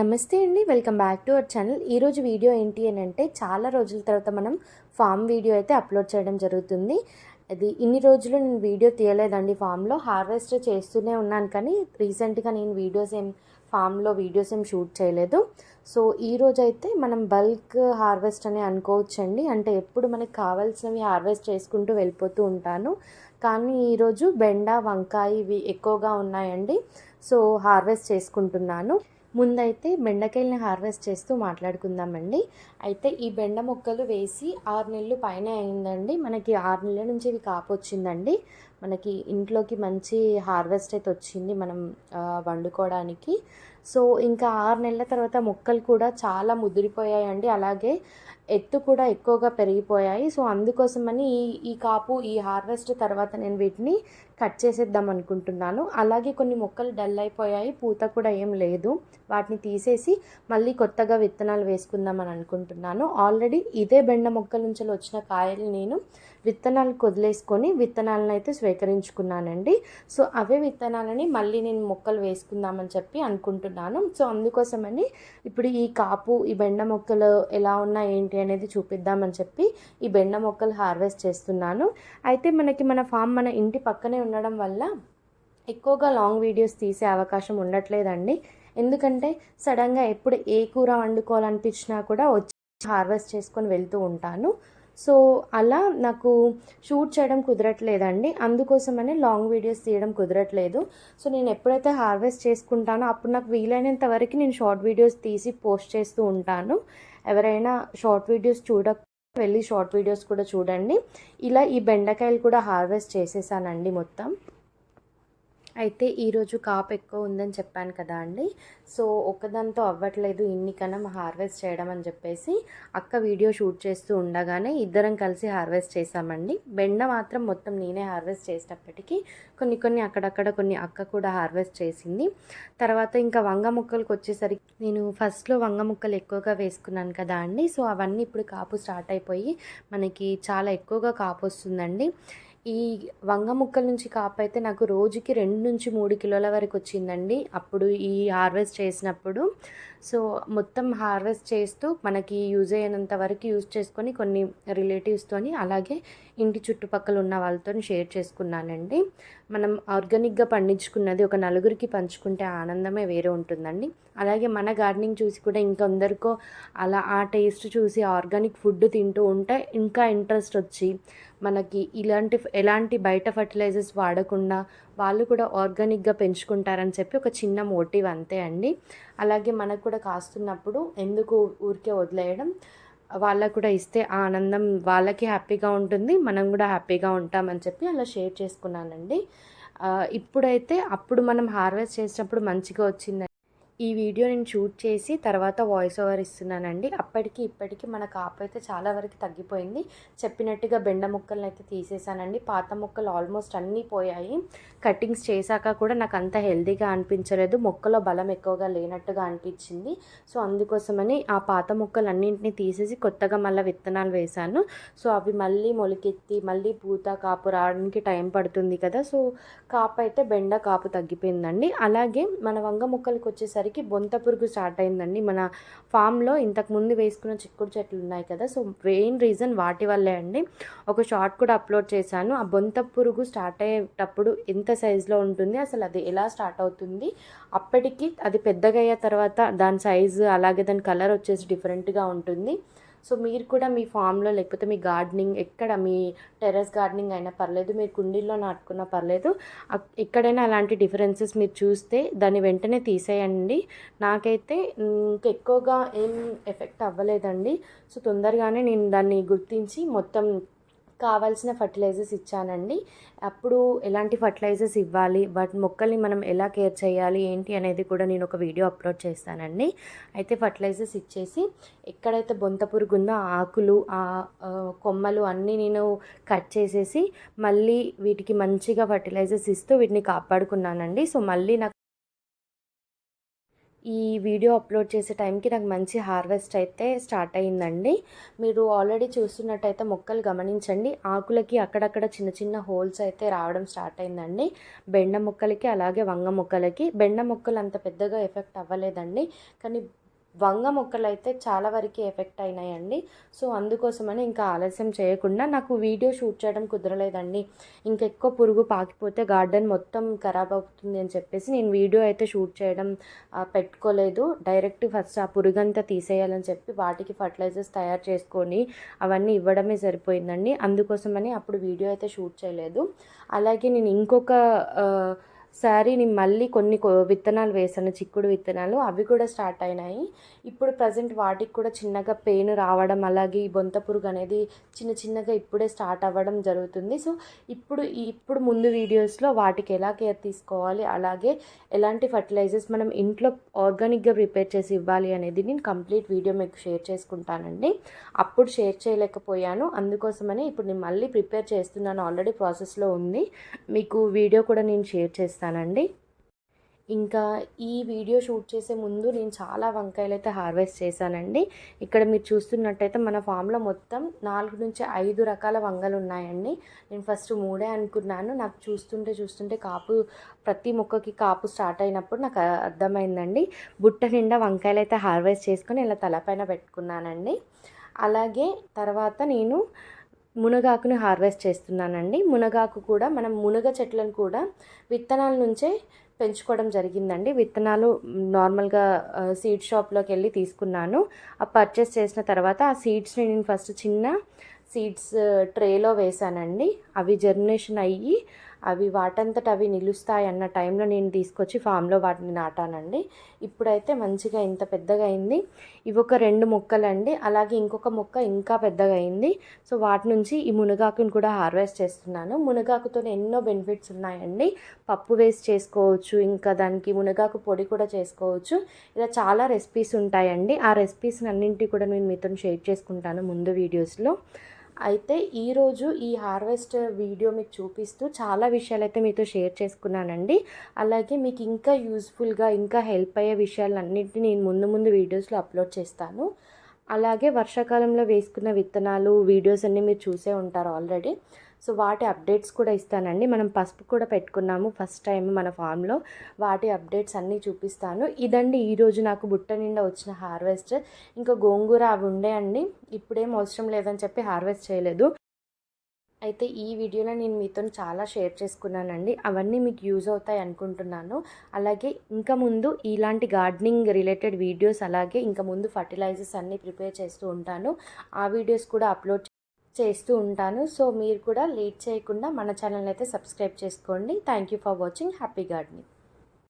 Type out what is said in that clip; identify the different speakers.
Speaker 1: నమస్తే అండి welcome back to our channel. ఈరోజు వీడియో ఏంటి అని అంటే చాలా రోజుల తర్వాత మనం ఫామ్ వీడియో అయితే అప్లోడ్ చేయడం జరుగుతుంది. అది ఇన్ని రోజులు నేను వీడియో తీయలేదండి ఫామ్లో. హార్వెస్ట్ చేస్తూనే ఉన్నాను కానీ రీసెంట్గా నేను వీడియోస్ ఏం ఫామ్లో వీడియోస్ ఏం షూట్ చేయలేదు. సో ఈ రోజైతే అయితే మనం బల్క్ హార్వెస్ట్ అని అనుకోవచ్చండి. అంటే ఎప్పుడు మనకి కావాల్సినవి హార్వెస్ట్ చేసుకుంటూ వెళ్ళిపోతూ ఉంటాను. కానీ ఈరోజు బెండ వంకాయ ఇవి ఎక్కువగా ఉన్నాయండి. సో హార్వెస్ట్ చేసుకుంటున్నాను. ముందైతే బెండకాయలని హార్వెస్ట్ చేస్తూ మాట్లాడుకుందామండి. అయితే ఈ బెండ మొక్కలు వేసి ఆరు నెలలు పైన అయిందండి. మనకి ఆరు నెలల నుంచి ఇవి కాపొచ్చిందండి మనకి ఇంట్లోకి మంచి హార్వెస్ట్ అయితే వచ్చింది మనం వండుకోవడానికి. సో ఇంకా ఆరు నెలల తర్వాత మొక్కలు కూడా చాలా ముదిరిపోయాయండి. అలాగే ఎత్తు కూడా ఎక్కువగా పెరిగిపోయాయి. సో అందుకోసమని ఈ ఈ కాపు ఈ హార్వెస్ట్ తర్వాత నేను వీటిని కట్ చేసేద్దాం అనుకుంటున్నాను. అలాగే కొన్ని మొక్కలు డల్ అయిపోయాయి పూత కూడా ఏం లేదు. వాటిని తీసేసి మళ్ళీ కొత్తగా విత్తనాలు వేసుకుందాం అని అనుకుంటున్నాను. ఆల్రెడీ ఇదే బెండ మొక్కల నుంచి వచ్చిన కాయలు నేను విత్తనాలు కొదిలేసుకొని విత్తనాలను అయితే స్వీకరించుకున్నానండి. సో అవే విత్తనాలని మళ్ళీ నేను మొక్కలు వేసుకుందామని చెప్పి అనుకుంటున్నాను. సో అందుకోసమని ఇప్పుడు ఈ కాపు ఈ బెండ మొక్కలు ఎలా ఉన్నాయి ఏంటి అనేది చూపిద్దామని చెప్పి ఈ బెండ మొక్కలు హార్వెస్ట్ చేస్తున్నాను. అయితే మనకి మన ఫామ్ మన ఇంటి పక్కనే ఉండడం వల్ల ఎక్కువగా లాంగ్ వీడియోస్ తీసే అవకాశం ఉండట్లేదండి. ఎందుకంటే సడన్గా ఎప్పుడు ఏ కూర వండుకోవాలనిపించినా కూడా వచ్చి హార్వెస్ట్ చేసుకొని వెళ్తూ ఉంటాను. సో అలా నాకు షూట్ చేయడం కుదరట్లేదండి. అందుకోసమనే లాంగ్ వీడియోస్ తీయడం కుదరట్లేదు. సో నేను ఎప్పుడైతే హార్వెస్ట్ చేసుకుంటానో అప్పుడు నాకు వీలైనంత వరకు నేను షార్ట్ వీడియోస్ తీసి పోస్ట్ చేస్తూ ఉంటాను. ఎవరైనా షార్ట్ వీడియోస్ చూడ వెళ్ళి షార్ట్ వీడియోస్ కూడా చూడండి. ఇలా ఈ బెండకాయలు కూడా హార్వెస్ట్ చేసేసానండి మొత్తం. అయితే ఈరోజు కాపు ఎక్కువ ఉందని చెప్పాను కదా అండి. సో ఒక్కదాంతో అవ్వట్లేదు. ఇన్ని కనం హార్వెస్ట్ చేయడం అని చెప్పేసి అక్క వీడియో షూట్ చేస్తూ ఉండగానే ఇద్దరం కలిసి హార్వెస్ట్ చేసామండి బెండ మాత్రం మొత్తం నేనే హార్వెస్ట్ చేసేటప్పటికీ కొన్ని కొన్ని అక్కడక్కడ కొన్ని అక్క కూడా హార్వెస్ట్ చేసింది. తర్వాత ఇంకా వంగ ముక్కలకు వచ్చేసరికి నేను ఫస్ట్లో వంగ ముక్కలు ఎక్కువగా వేసుకున్నాను కదా అండి. సో అవన్నీ ఇప్పుడు కాపు స్టార్ట్ అయిపోయి మనకి చాలా ఎక్కువగా కాపు వస్తుందండి. ఈ వంగ ముక్కల నుంచి కాపు అయితే నాకు రోజుకి రెండు నుంచి మూడు కిలోల వరకు వచ్చిందండి. అప్పుడు ఈ హార్వెస్ట్ చేసినప్పుడు. సో మొత్తం హార్వెస్ట్ చేస్తూ మనకి యూజ్ అయినంత వరకు యూజ్ చేసుకొని కొన్ని రిలేటివ్స్తోని అలాగే ఇంటి చుట్టుపక్కల ఉన్న వాళ్ళతో షేర్ చేసుకున్నానండి. మనం ఆర్గానిక్గా పండించుకున్నది ఒక నలుగురికి పంచుకుంటే ఆనందమే వేరే ఉంటుందండి. అలాగే మన గార్డెనింగ్ చూసి కూడా ఇంకొందరికో అలా ఆ టేస్ట్ చూసి ఆర్గానిక్ ఫుడ్ తింటూ ఉంటే ఇంకా ఇంట్రెస్ట్ వచ్చి మనకి ఇలాంటి ఎలాంటి బయట ఫర్టిలైజర్స్ వాడకుండా వాళ్ళు కూడా ఆర్గానిక్గా పెంచుకుంటారని చెప్పి ఒక చిన్న మోటివ్ అంతే అండి. అలాగే మనకు కూడా కాస్తున్నప్పుడు ఎందుకు ఊరికే వదిలేయడం? వాళ్ళకు కూడా ఇస్తే ఆ ఆనందం వాళ్ళకి హ్యాపీగా ఉంటుంది మనం కూడా హ్యాపీగా ఉంటామని చెప్పి అలా షేర్ చేసుకున్నానండి. ఇప్పుడైతే అప్పుడు మనం హార్వెస్ట్ చేసినప్పుడు మంచిగా వచ్చింది ఈ వీడియో నేను షూట్ చేసి తర్వాత వాయిస్ ఓవర్ ఇస్తున్నానండి. అప్పటికి ఇప్పటికి మన కాపు అయితే చాలా వరకు తగ్గిపోయింది. చెప్పినట్టుగా బెండ ముక్కలను అయితే తీసేసానండి. పాత ముక్కలు ఆల్మోస్ట్ అన్నీ పోయాయి. కటింగ్స్ చేశాక కూడా నాకు అంత హెల్దీగా అనిపించలేదు. మొక్కలో బలం ఎక్కువగా లేనట్టుగా అనిపించింది. సో అందుకోసమని ఆ పాత ముక్కలు అన్నింటినీ తీసేసి కొత్తగా మళ్ళీ విత్తనాలు వేశాను. సో అవి మళ్ళీ మొలికెత్తి మళ్ళీ పూత కాపు రావడానికి టైం పడుతుంది కదా. సో కాపు అయితే బెండ కాపు తగ్గిపోయిందండి. అలాగే మన వంగ ముక్కలకు వచ్చేసరికి బొంత పురుగు స్టార్ట్ అయిందండి. మన ఫామ్లో ఇంతకుముందు వేసుకున్న చిక్కుడు చెట్లు ఉన్నాయి కదా సో మెయిన్ రీజన్ వాటి వల్లే అండి. ఒక షార్ట్ కూడా అప్లోడ్ చేశాను. ఆ బొంత పురుగు స్టార్ట్ అయ్యేటప్పుడు ఎంత సైజులో ఉంటుంది అసలు అది ఎలా స్టార్ట్ అవుతుంది అప్పటికి అది పెద్దగా అయ్యే తర్వాత దాని సైజు అలాగే దాని కలర్ వచ్చేసి డిఫరెంట్గా ఉంటుంది. సో మీరు కూడా మీ ఫామ్లో లేకపోతే మీ గార్డెనింగ్ ఎక్కడ మీ టెర్రస్ గార్డెనింగ్ అయినా పర్లేదు మీరు కుండీల్లో నాటుకున్నా పర్లేదు ఎక్కడైనా అలాంటి డిఫరెన్సెస్ మీరు చూస్తే దాన్ని వెంటనే తీసేయండి. నాకైతే ఇంకెక్కువగా ఏం ఎఫెక్ట్ అవ్వలేదండి. సో తొందరగానే నేను దాన్ని గుర్తించి మొత్తం కావాల్సిన ఫర్టిలైజర్స్ ఇచ్చానండి. అప్పుడు ఎలాంటి ఫర్టిలైజర్స్ ఇవ్వాలి? బట్ మొక్కల్ని మనం ఎలా కేర్ చేయాలి? ఏంటి అనేది కూడా నేను ఒక వీడియో అప్లోడ్ చేస్తానండి. అయితే ఫర్టిలైజర్స్ ఇచ్చేసి ఎక్కడైతే బొంత పురుగు ఉందో ఆకులు ఆ, కొమ్మలు అన్నీ నేను కట్ చేసేసి మళ్ళీ వీటికి మంచిగా ఫర్టిలైజర్స్ ఇస్తూ వీటిని కాపాడుకున్నానండి. సో మళ్ళీ నాకు ఈ వీడియో అప్లోడ్ చేసే టైంకి నాకు మంచి హార్వెస్ట్ అయితే స్టార్ట్ అయిందండి మీరు ఆల్రెడీ చూస్తున్నట్టయితే మొక్కలు గమనించండి. ఆకులకి అక్కడక్కడ చిన్న చిన్న హోల్స్ అయితే రావడం స్టార్ట్ అయిందండి బెండ మొక్కలకి అలాగే వంగ మొక్కలకి. బెండ మొక్కలు అంత పెద్దగా ఎఫెక్ట్ అవ్వలేదండి. కానీ వంగ మొక్కలు అయితే చాలా వరకు ఎఫెక్ట్ అయినాయండి. సో అందుకోసమని ఇంకా ఆలస్యం చేయకుండా నాకు వీడియో షూట్ చేయడం కుదరలేదండి. ఇంకెక్కువ పురుగు పాకిపోతే గార్డెన్ మొత్తం ఖరాబ్ అవుతుంది అని చెప్పేసి నేను వీడియో అయితే షూట్ చేయడం పెట్టుకోలేదు. డైరెక్ట్ ఫస్ట్ ఆ పురుగంతా తీసేయాలని చెప్పి వాటికి ఫర్టిలైజర్స్ తయారు చేసుకొని అవన్నీ ఇవ్వడమే సరిపోయిందండి. అందుకోసమని అప్పుడు వీడియో అయితే షూట్ చేయలేదు. అలాగే నేను ఇంకొక శారీని మళ్ళీ కొన్ని విత్తనాలు వేసాను చిక్కుడు విత్తనాలు. అవి కూడా స్టార్ట్ అయినాయి. ఇప్పుడు ప్రజెంట్ వాటికి కూడా చిన్నగా పెయిన్ రావడం అలాగే ఈ బొంత పురుగు అనేది చిన్న చిన్నగా ఇప్పుడే స్టార్ట్ అవ్వడం జరుగుతుంది. సో ఇప్పుడు ఇప్పుడు ముందు వీడియోస్లో వాటికి ఎలా కేర్ తీసుకోవాలి అలాగే ఎలాంటి ఫర్టిలైజర్స్ మనం ఇంట్లో ఆర్గానిక్గా ప్రిపేర్ చేసి ఇవ్వాలి అనేది నేను కంప్లీట్ వీడియో మీకు షేర్ చేసుకుంటానండి. అప్పుడు షేర్ చేయలేకపోయాను. అందుకోసమనే ఇప్పుడు నేను మళ్ళీ ప్రిపేర్ చేస్తున్నాను. ఆల్రెడీ ప్రాసెస్లో ఉంది. మీకు వీడియో కూడా నేను షేర్ చేస్తాను. చేస్తానండి. ఇంకా ఈ వీడియో షూట్ చేసే ముందు నేను చాలా వంకాయలు అయితే హార్వెస్ట్ చేశానండి. ఇక్కడ మీరు చూస్తున్నట్టయితే మన ఫామ్లో మొత్తం నాలుగు నుంచి ఐదు రకాల వంగలు ఉన్నాయండి. నేను ఫస్ట్ మూడే అనుకున్నాను. నాకు చూస్తుంటే చూస్తుంటే కాపు ప్రతి మొక్కకి కాపు స్టార్ట్ అయినప్పుడు నాకు అర్థమైందండి. బుట్ట నిండా వంకాయలు అయితే హార్వెస్ట్ చేసుకొని ఇలా తలపైన పెట్టుకున్నానండి. అలాగే తర్వాత నేను మునగాకుని హార్వెస్ట్ చేస్తున్నానండి. మునగాకు కూడా మనం మునగ చెట్లను కూడా విత్తనాల నుంచే పెంచుకోవడం జరిగిందండి. విత్తనాలు నార్మల్గా సీడ్ షాప్లోకి వెళ్ళి తీసుకున్నాను. ఆ పర్చేస్ చేసిన తర్వాత ఆ సీడ్స్ని నేను ఫస్ట్ చిన్న సీడ్స్ ట్రేలో వేసానండి. అవి జర్మినేషన్ అయ్యి అవి వాటంతట అవి నిలుస్తాయి అన్న టైంలో నేను తీసుకొచ్చి ఫామ్లో వాటిని నాటానండి. ఇప్పుడైతే మంచిగా ఇంత పెద్దగా అయింది. ఇవి ఒక రెండు మొక్కలండి. అలాగే ఇంకొక మొక్క ఇంకా పెద్దగా అయింది. సో వాటి నుంచి ఈ మునగాకుని కూడా హార్వెస్ట్ చేస్తున్నాను. మునగాకుతో ఎన్నో బెనిఫిట్స్ ఉన్నాయండి. పప్పు వేస్ట్ చేసుకోవచ్చు ఇంకా దానికి మునగాకు పొడి కూడా చేసుకోవచ్చు. ఇలా చాలా రెసిపీస్ ఉంటాయండి. ఆ రెసిపీస్ అన్నింటి కూడా నేను మీతో షేర్ చేసుకుంటాను ముందు వీడియోస్లో. అయితే ఈరోజు ఈ హార్వెస్ట్ వీడియో మీకు చూపిస్తూ చాలా విషయాలు అయితే మీతో షేర్ చేసుకున్నానండి. అలాగే మీకు ఇంకా యూస్ఫుల్గా ఇంకా హెల్ప్ అయ్యే విషయాలన్నింటినీ నేను ముందు ముందు వీడియోస్లో అప్లోడ్ చేస్తాను. అలాగే వర్షాకాలంలో వేసుకున్న విత్తనాలు వీడియోస్ అన్నీ మీరు చూసే ఉంటారు ఆల్రెడీ. సో వాటి అప్డేట్స్ కూడా ఇస్తానండి. మనం పసుపు కూడా పెట్టుకున్నాము ఫస్ట్ టైం మన ఫామ్లో. వాటి అప్డేట్స్ అన్నీ చూపిస్తాను. ఇదండి ఈరోజు నాకు బుట్ట నిండా వచ్చిన హార్వెస్ట్. ఇంకా గోంగూర అవి ఉండే అండి. ఇప్పుడేం అవసరం లేదని చెప్పి హార్వెస్ట్ చేయలేదు. అయితే ఈ వీడియోలో నేను మీతో చాలా షేర్ చేసుకున్నానండి. అవన్నీ మీకు యూజ్ అవుతాయి అనుకుంటున్నాను. అలాగే ఇంకా ముందు ఇలాంటి గార్డెనింగ్ రిలేటెడ్ వీడియోస్ అలాగే ఇంకా ముందు ఫర్టిలైజర్స్ అన్నీ ప్రిపేర్ చేస్తూ ఉంటాను. ఆ వీడియోస్ కూడా అప్లోడ్ చేస్తూ ఉంటాను. సో మీరు కూడా లేట్ చేయకుండా మన ఛానల్ అయితే సబ్స్క్రైబ్ చేసుకోండి. Thank you for watching. Happy gardening.